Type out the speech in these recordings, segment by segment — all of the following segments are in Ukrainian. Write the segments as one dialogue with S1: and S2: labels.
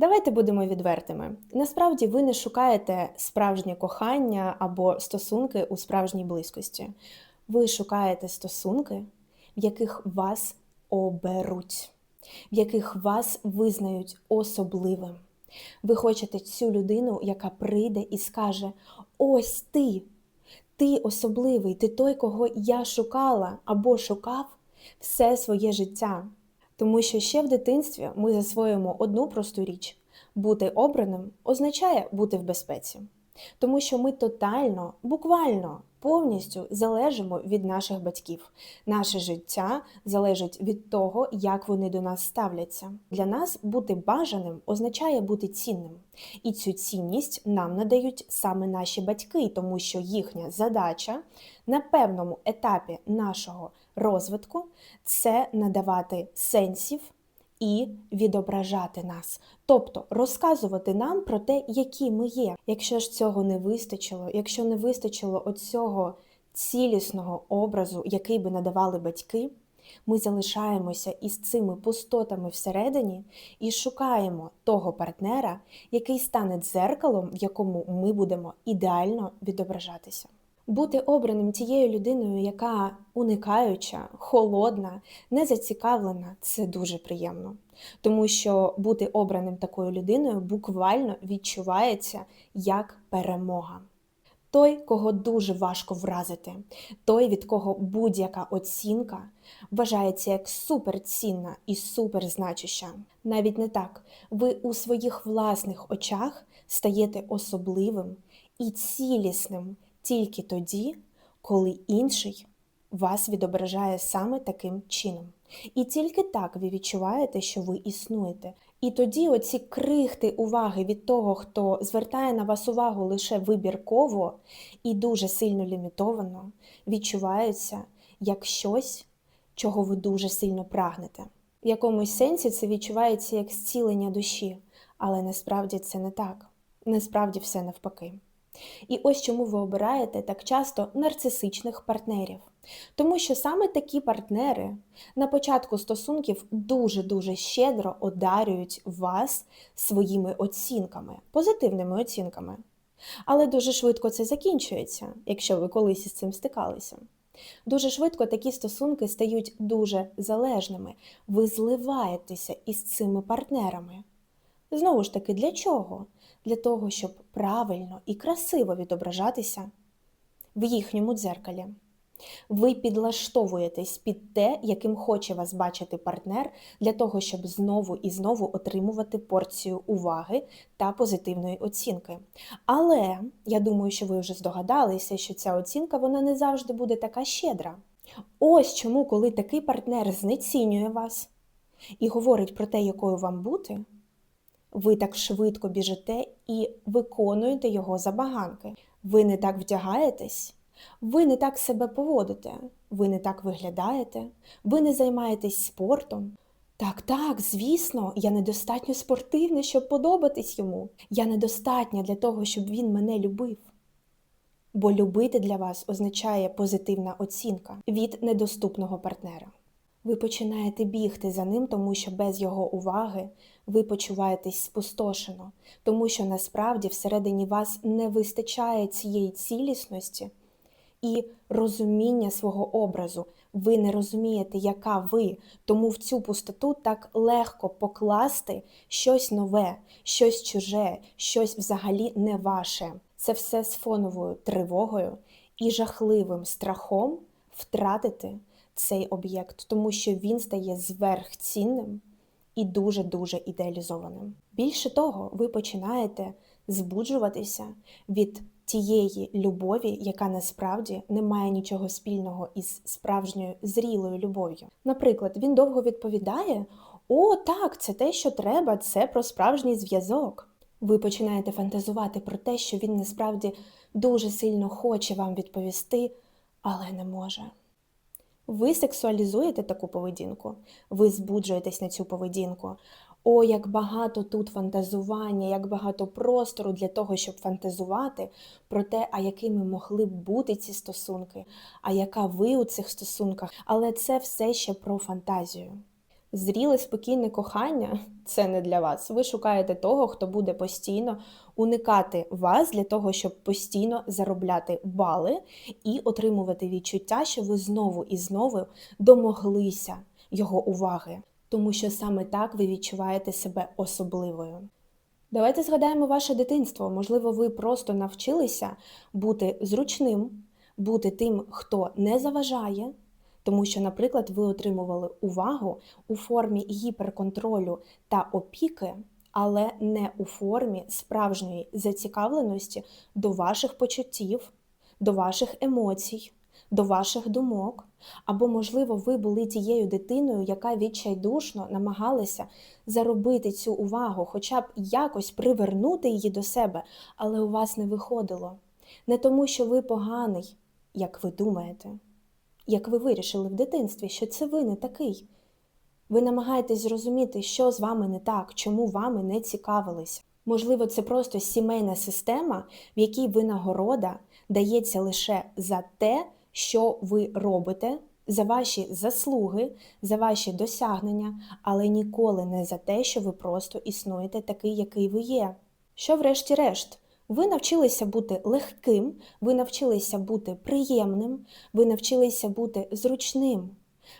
S1: Давайте будемо відвертими. Насправді ви не шукаєте справжнє кохання або стосунки у справжній близькості. Ви шукаєте стосунки, в яких вас оберуть, в яких вас визнають особливим. Ви хочете цю людину, яка прийде і скаже: Ось ти, ти особливий, ти той, кого я шукала або шукав все своє життя. Тому що ще в дитинстві ми засвоїмо одну просту річ: бути обраним означає бути в безпеці. Тому що ми тотально, буквально, повністю залежимо від наших батьків. Наше життя залежить від того, як вони до нас ставляться. Для нас бути бажаним означає бути цінним. І цю цінність нам надають саме наші батьки, тому що їхня задача на певному етапі нашого розвитку це надавати сенсів і відображати нас, тобто розказувати нам про те, які ми є. Якщо ж цього не вистачило, якщо не вистачило оцього цілісного образу, який би надавали батьки, ми залишаємося із цими пустотами всередині і шукаємо того партнера, який стане дзеркалом, в якому ми будемо ідеально відображатися. Бути обраним тією людиною, яка уникаюча, холодна, незацікавлена, це дуже приємно. Тому що бути обраним такою людиною буквально відчувається як перемога. Той, кого дуже важко вразити, той, від кого будь-яка оцінка вважається як суперцінна і суперзначуща. Навіть не так, ви у своїх власних очах стаєте особливим і цілісним тільки тоді, коли інший вас відображає саме таким чином. І тільки так ви відчуваєте, що ви існуєте. І тоді оці крихти уваги від того, хто звертає на вас увагу лише вибірково і дуже сильно лімітовано, відчуваються як щось, чого ви дуже сильно прагнете. В якомусь сенсі це відчувається як зцілення душі, але насправді це не так. Насправді все навпаки. І ось чому ви обираєте так часто нарцисичних партнерів. Тому що саме такі партнери на початку стосунків дуже-дуже щедро одарюють вас своїми оцінками, позитивними оцінками. Але дуже швидко це закінчується, якщо ви колись із цим стикалися. Дуже швидко такі стосунки стають дуже залежними. Ви зливаєтеся із цими партнерами. Знову ж таки, для чого? Для того, щоб правильно і красиво відображатися в їхньому дзеркалі. Ви підлаштовуєтесь під те, яким хоче вас бачити партнер, для того, щоб знову і знову отримувати порцію уваги та позитивної оцінки. Але я думаю, що ви вже здогадалися, що ця оцінка вона не завжди буде така щедра. Ось чому, коли такий партнер знецінює вас і говорить про те, якою вам бути ви так швидко біжите і виконуєте його забаганки. Ви не так вдягаєтесь, ви не так себе поводите, ви не так виглядаєте, ви не займаєтесь спортом. Так, так, звісно, я недостатньо спортивна, щоб подобатись йому. Я недостатня для того, щоб він мене любив. Бо любити для вас означає позитивна оцінка від недоступного партнера. Ви починаєте бігти за ним, тому що без його уваги ви почуваєтесь спустошено, тому що насправді всередині вас не вистачає цієї цілісності і розуміння свого образу. Ви не розумієте, яка ви, тому в цю пустоту так легко покласти щось нове, щось чуже, щось взагалі не ваше. Це все з фоновою тривогою і жахливим страхом втратити цей об'єкт, тому що він стає зверхцінним і дуже-дуже ідеалізованим. Більше того, ви починаєте збуджуватися від тієї любові, яка насправді не має нічого спільного із справжньою зрілою любов'ю. Наприклад, він довго відповідає: О, так, це те, що треба, це про справжній зв'язок. Ви починаєте фантазувати про те, що він насправді дуже сильно хоче вам відповісти, але не може. Ви сексуалізуєте таку поведінку, ви збуджуєтесь на цю поведінку. О, як багато тут фантазування, як багато простору для того, щоб фантазувати про те, а якими могли б бути ці стосунки, а яка ви у цих стосунках. Але це все ще про фантазію. Зріле спокійне кохання це не для вас. Ви шукаєте того, хто буде постійно уникати вас для того, щоб постійно заробляти бали і отримувати відчуття, що ви знову і знову домоглися його уваги, тому що саме так ви відчуваєте себе особливою. Давайте згадаємо ваше дитинство. Можливо, ви просто навчилися бути зручним, бути тим, хто не заважає. Тому що, наприклад, ви отримували увагу у формі гіперконтролю та опіки, але не у формі справжньої зацікавленості до ваших почуттів, до ваших емоцій, до ваших думок. Або, можливо, ви були тією дитиною, яка відчайдушно намагалася заробити цю увагу, хоча б якось привернути її до себе, але у вас не виходило. Не тому, що ви поганий, як ви думаєте як ви вирішили в дитинстві, що це ви не такий. Ви намагаєтесь зрозуміти, що з вами не так, чому вами не цікавилися. Можливо, це просто сімейна система, в якій винагорода дається лише за те, що ви робите, за ваші заслуги, за ваші досягнення, але ніколи не за те, що ви просто існуєте такий, який ви є. Що, врешті-решт, ви навчилися бути легким, ви навчилися бути приємним, ви навчилися бути зручним.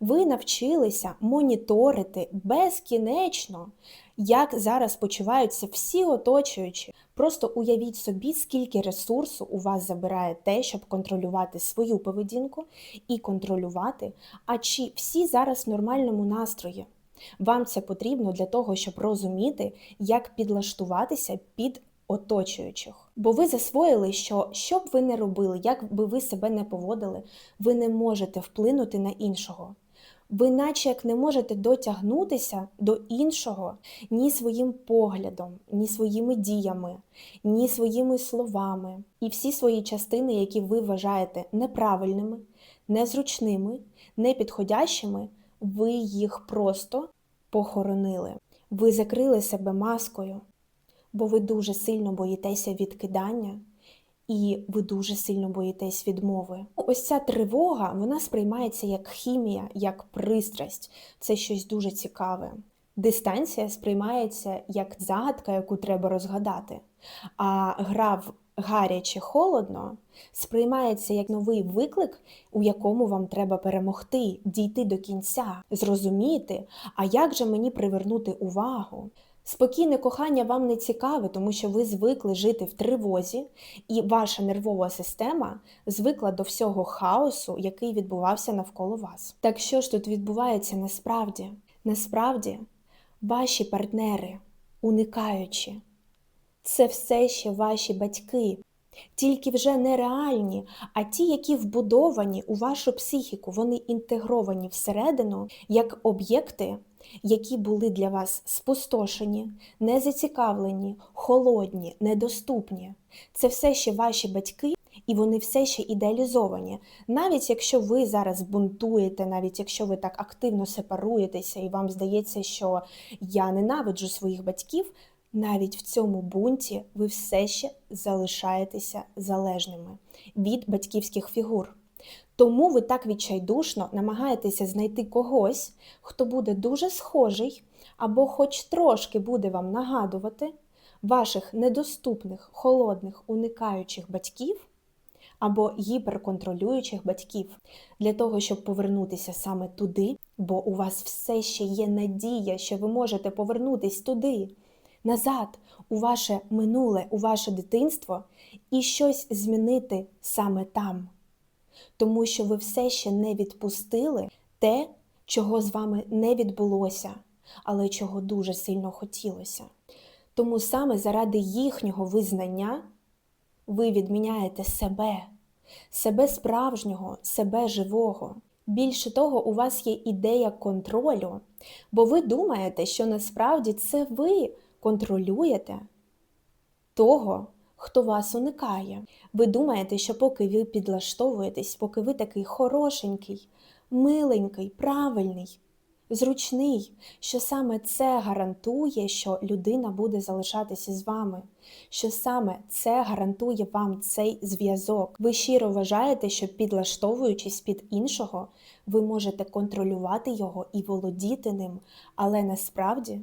S1: Ви навчилися моніторити безкінечно, як зараз почуваються всі оточуючі. Просто уявіть собі, скільки ресурсу у вас забирає те, щоб контролювати свою поведінку і контролювати, а чи всі зараз в нормальному настрої. Вам це потрібно для того, щоб розуміти, як підлаштуватися під оточуючих. Бо ви засвоїли, що що б ви не робили, як би ви себе не поводили, ви не можете вплинути на іншого. Ви наче як не можете дотягнутися до іншого ні своїм поглядом, ні своїми діями, ні своїми словами. І всі свої частини, які ви вважаєте неправильними, незручними, непідходящими, ви їх просто похоронили. Ви закрили себе маскою, бо ви дуже сильно боїтеся відкидання і ви дуже сильно боїтесь відмови. Ось ця тривога вона сприймається як хімія, як пристрасть. Це щось дуже цікаве. Дистанція сприймається як загадка, яку треба розгадати. А гра в гаряче холодно сприймається як новий виклик, у якому вам треба перемогти, дійти до кінця, зрозуміти, а як же мені привернути увагу. Спокійне кохання вам не цікаве, тому що ви звикли жити в тривозі, і ваша нервова система звикла до всього хаосу, який відбувався навколо вас. Так що ж тут відбувається насправді? Насправді, ваші партнери, уникаючи, це все ще ваші батьки, тільки вже не реальні, а ті, які вбудовані у вашу психіку, вони інтегровані всередину як об'єкти які були для вас спустошені, незацікавлені, холодні, недоступні. Це все ще ваші батьки, і вони все ще ідеалізовані. Навіть якщо ви зараз бунтуєте, навіть якщо ви так активно сепаруєтеся, і вам здається, що я ненавиджу своїх батьків. Навіть в цьому бунті ви все ще залишаєтеся залежними від батьківських фігур. Тому ви так відчайдушно намагаєтеся знайти когось, хто буде дуже схожий, або хоч трошки буде вам нагадувати ваших недоступних, холодних, уникаючих батьків або гіперконтролюючих батьків, для того, щоб повернутися саме туди, бо у вас все ще є надія, що ви можете повернутися туди, назад, у ваше минуле, у ваше дитинство і щось змінити саме там тому що ви все ще не відпустили те, чого з вами не відбулося, але чого дуже сильно хотілося. Тому саме заради їхнього визнання ви відміняєте себе, себе справжнього, себе живого. Більше того, у вас є ідея контролю, бо ви думаєте, що насправді це ви контролюєте того, хто вас уникає. Ви думаєте, що поки ви підлаштовуєтесь, поки ви такий хорошенький, миленький, правильний, зручний, що саме це гарантує, що людина буде залишатися з вами, що саме це гарантує вам цей зв'язок. Ви щиро вважаєте, що підлаштовуючись під іншого, ви можете контролювати його і володіти ним, але насправді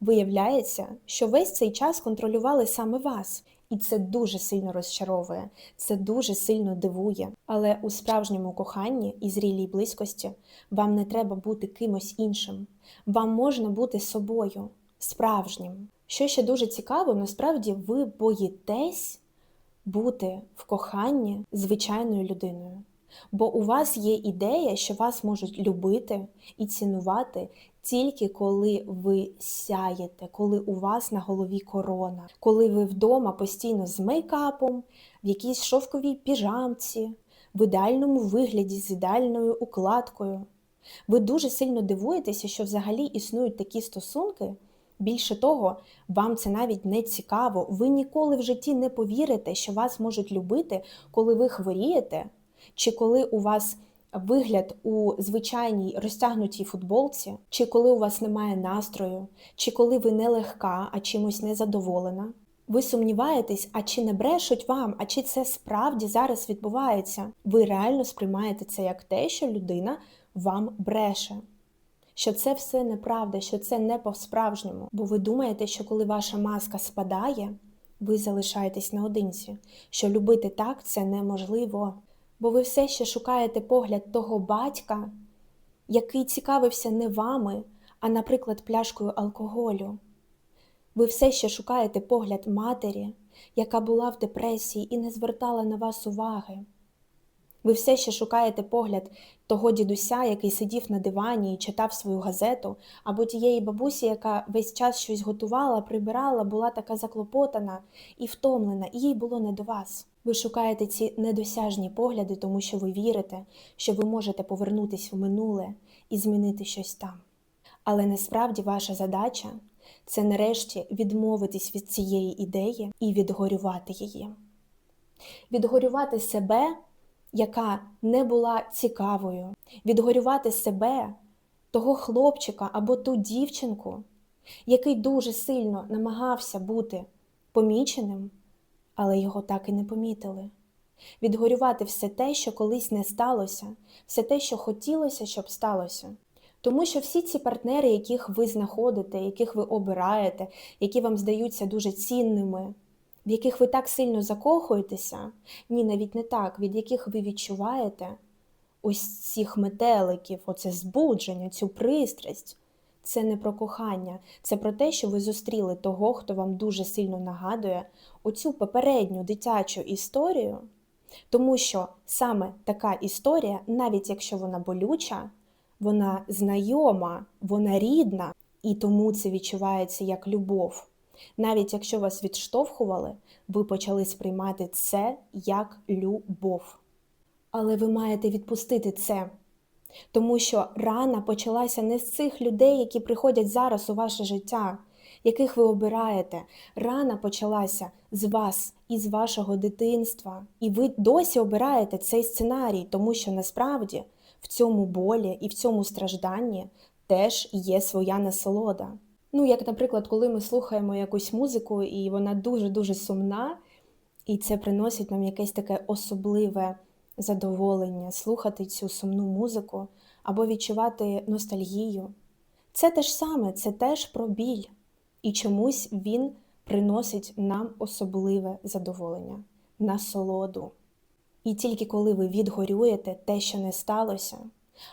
S1: виявляється, що весь цей час контролювали саме вас. І це дуже сильно розчаровує, це дуже сильно дивує. Але у справжньому коханні і зрілій близькості вам не треба бути кимось іншим. Вам можна бути собою, справжнім. Що ще дуже цікаво, насправді ви боїтесь бути в коханні звичайною людиною. Бо у вас є ідея, що вас можуть любити і цінувати тільки коли ви сяєте, коли у вас на голові корона, коли ви вдома постійно з мейкапом, в якійсь шовковій піжамці, в ідеальному вигляді з ідеальною укладкою. Ви дуже сильно дивуєтеся, що взагалі існують такі стосунки. Більше того, вам це навіть не цікаво. Ви ніколи в житті не повірите, що вас можуть любити, коли ви хворієте, чи коли у вас вигляд у звичайній розтягнутій футболці, чи коли у вас немає настрою, чи коли ви не легка, а чимось незадоволена. Ви сумніваєтесь, а чи не брешуть вам, а чи це справді зараз відбувається? Ви реально сприймаєте це як те, що людина вам бреше. Що це все неправда, що це не по-справжньому. Бо ви думаєте, що коли ваша маска спадає, ви залишаєтесь наодинці, що любити так це неможливо бо ви все ще шукаєте погляд того батька, який цікавився не вами, а, наприклад, пляшкою алкоголю. Ви все ще шукаєте погляд матері, яка була в депресії і не звертала на вас уваги. Ви все ще шукаєте погляд того дідуся, який сидів на дивані і читав свою газету, або тієї бабусі, яка весь час щось готувала, прибирала, була така заклопотана і втомлена, і їй було не до вас. Ви шукаєте ці недосяжні погляди, тому що ви вірите, що ви можете повернутися в минуле і змінити щось там. Але насправді ваша задача це нарешті відмовитись від цієї ідеї і відгорювати її. Відгорювати себе, яка не була цікавою, відгорювати себе, того хлопчика або ту дівчинку, який дуже сильно намагався бути поміченим але його так і не помітили. Відгорювати все те, що колись не сталося, все те, що хотілося, щоб сталося. Тому що всі ці партнери, яких ви знаходите, яких ви обираєте, які вам здаються дуже цінними, в яких ви так сильно закохуєтеся, ні, навіть не так, від яких ви відчуваєте ось цих метеликів, оце збудження, цю пристрасть, це не про кохання, це про те, що ви зустріли того, хто вам дуже сильно нагадує оцю попередню дитячу історію, тому що саме така історія, навіть якщо вона болюча, вона знайома, вона рідна, і тому це відчувається як любов. Навіть якщо вас відштовхували, ви почали сприймати це як любов. Але ви маєте відпустити це. Тому що рана почалася не з цих людей, які приходять зараз у ваше життя, яких ви обираєте. Рана почалася з вас і з вашого дитинства. І ви досі обираєте цей сценарій, тому що насправді в цьому болі і в цьому стражданні теж є своя насолода. Ну, як, наприклад, коли ми слухаємо якусь музику, і вона дуже-дуже сумна, і це приносить нам якесь таке особливе задоволення, слухати цю сумну музику або відчувати ностальгію. Це те ж саме, це теж про біль, і чомусь він приносить нам особливе задоволення, насолоду. І тільки коли ви відгорюєте те, що не сталося,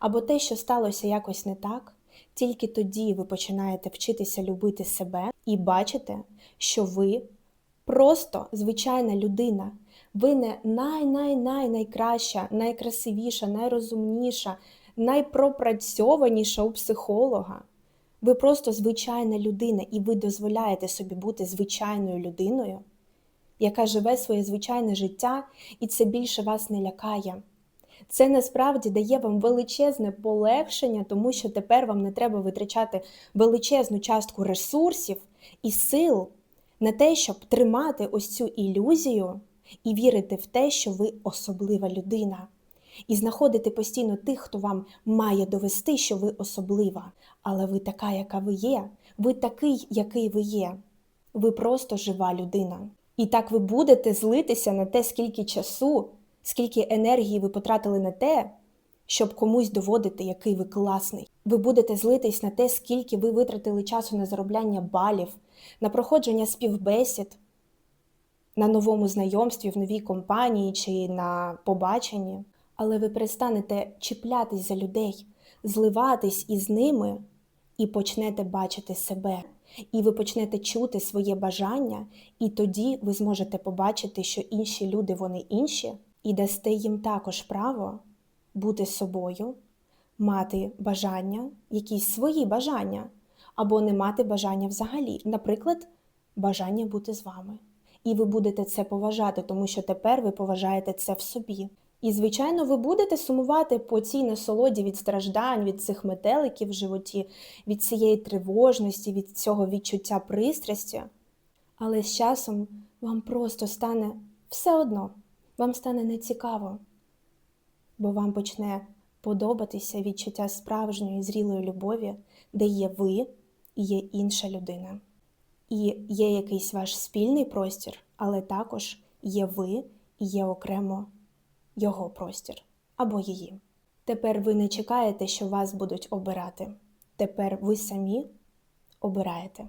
S1: або те, що сталося якось не так, тільки тоді ви починаєте вчитися любити себе і бачите, що ви просто звичайна людина, ви не най-най-най найкраща, найкрасивіша, найрозумніша, найпропрацьованіша у психолога. Ви просто звичайна людина, і ви дозволяєте собі бути звичайною людиною, яка живе своє звичайне життя, і це більше вас не лякає. Це насправді дає вам величезне полегшення, тому що тепер вам не треба витрачати величезну частку ресурсів і сил на те, щоб тримати ось цю ілюзію і вірити в те, що ви особлива людина. і знаходити постійно тих, хто вам має довести, що ви особлива. Але ви така, яка ви є. Ви такий, який ви є. Ви просто жива людина. І так ви будете злитися на те, скільки часу, скільки енергії ви потратили на те, щоб комусь доводити, який ви класний. Ви будете злитись на те, скільки ви витратили часу на заробляння балів, на проходження співбесід, на новому знайомстві в новій компанії чи на побаченні. Але ви перестанете чіплятись за людей, зливатись із ними і почнете бачити себе. І ви почнете чути своє бажання, і тоді ви зможете побачити, що інші люди вони інші, і дасте їм також право бути собою, мати бажання, якісь свої бажання, або не мати бажання взагалі, наприклад, бажання бути з вами. І ви будете це поважати, тому що тепер ви поважаєте це в собі. І, звичайно, ви будете сумувати по цій насолоді від страждань, від цих метеликів в животі, від цієї тривожності, від цього відчуття пристрасті. Але з часом вам просто стане все одно, вам стане нецікаво, бо вам почне подобатися відчуття справжньої зрілої любові, де є ви і є інша людина. І є якийсь ваш спільний простір, але також є ви і є окремо його простір або її. Тепер ви не чекаєте, що вас будуть обирати. Тепер ви самі обираєте.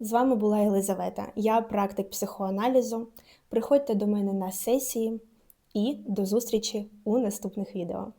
S1: З вами була Єлизавета, я практик психоаналізу. Приходьте до мене на сесії і до зустрічі у наступних відео.